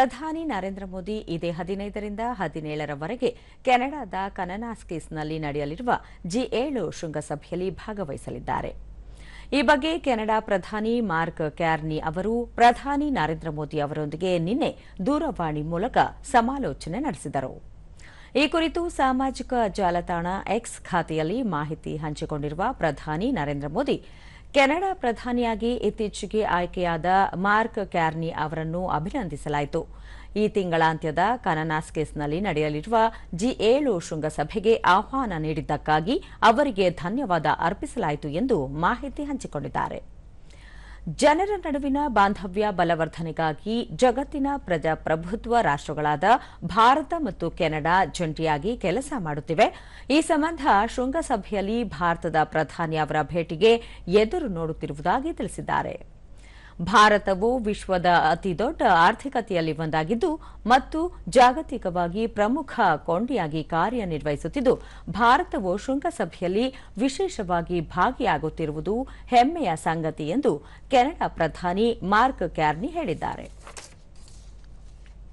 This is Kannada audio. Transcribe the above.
ಪ್ರಧಾನಿ ನರೇಂದ್ರ ಮೋದಿ ಇದೇ ಹದಿನೈದರಿಂದ ಹದಿನೇಳರವರೆಗೆ ಕೆನಡಾದ ಕನನಾಸ್ಕಿಸ್ನಲ್ಲಿ ನಡೆಯಲಿರುವ ಜಿ ಏಳು ಶೃಂಗಸಭೆಯಲ್ಲಿ ಭಾಗವಹಿಸಲಿದ್ದಾರೆ. ಈ ಬಗ್ಗೆ ಕೆನಡಾ ಪ್ರಧಾನಿ ಮಾರ್ಕ್ ಕ್ಯಾರ್ನಿ ಅವರು ಪ್ರಧಾನಿ ನರೇಂದ್ರ ಮೋದಿ ಅವರೊಂದಿಗೆ ನಿನ್ನೆ ದೂರವಾಣಿ ಮೂಲಕ ಸಮಾಲೋಚನೆ ನಡೆಸಿದರು. ಈ ಕುರಿತು ಸಾಮಾಜಿಕ ಜಾಲತಾಣ ಎಕ್ಸ್ ಖಾತೆಯಲ್ಲಿ ಮಾಹಿತಿ ಹಂಚಿಕೊಂಡಿರುವ ಪ್ರಧಾನಿ ನರೇಂದ್ರ ಮೋದಿ ಕೆನಡಾ ಪ್ರಧಾನಿಯಾಗಿ ಇತ್ತೀಚೆಗೆ ಆಯ್ಕೆಯಾದ ಮಾರ್ಕ್ ಕ್ಯಾರ್ನಿ ಅವರನ್ನು ಅಭಿನಂದಿಸಲಾಯಿತು. ಈ ತಿಂಗಳಾಂತ್ಯದ ಕನನಾಸ್ಕೇಸ್ನಲ್ಲಿ ನಡೆಯಲಿರುವ ಜಿ ಏಳು ಶೃಂಗಸಭೆಗೆ ಆಹ್ವಾನ ನೀಡಿದ್ದಕ್ಕಾಗಿ ಅವರಿಗೆ ಧನ್ಯವಾದ ಅರ್ಪಿಸಲಾಯಿತು ಎಂದು ಮಾಹಿತಿ ಹಂಚಿಕೊಂಡಿದ್ದಾರೆ. ಜನರ ನಡುವಿನ ಬಾಂಧವ್ಯ ಬಲವರ್ಧನೆಗಾಗಿ ಜಗತ್ತಿನ ಪ್ರಜಾಪ್ರಭುತ್ವ ರಾಷ್ಟ್ರಗಳಾದ ಭಾರತ ಮತ್ತು ಕೆನಡಾ ಜಂಟಿಯಾಗಿ ಕೆಲಸ ಮಾಡುತ್ತಿವೆ. ಈ ಸಂಬಂಧ ಶೃಂಗಸಭೆಯಲ್ಲಿ ಭಾರತದ ಪ್ರಧಾನಿ ಅವರ ಭೇಟಿಗೆ ಎದುರು ನೋಡುತ್ತಿರುವುದಾಗಿ ತಿಳಿಸಿದ್ದಾರೆ. ಭಾರತವು ವಿಶ್ವದ ಅತಿದೊಡ್ಡ ಆರ್ಥಿಕತೆಯಲ್ಲಿ ಒಂದಾಗಿದ್ದು ಮತ್ತು ಜಾಗತಿಕವಾಗಿ ಪ್ರಮುಖ ಕೊಂಡಿಯಾಗಿ ಕಾರ್ಯನಿರ್ವಹಿಸುತ್ತಿದ್ದು, ಭಾರತವು ಶೃಂಗಸಭೆಯಲ್ಲಿ ವಿಶೇಷವಾಗಿ ಭಾಗಿಯಾಗುತ್ತಿರುವುದು ಹೆಮ್ಮೆಯ ಸಂಗತಿ ಎಂದು ಕೆನಡಾ ಪ್ರಧಾನಿ ಮಾರ್ಕ್ ಕ್ಯಾರ್ನಿ ಹೇಳಿದ್ದಾರೆ.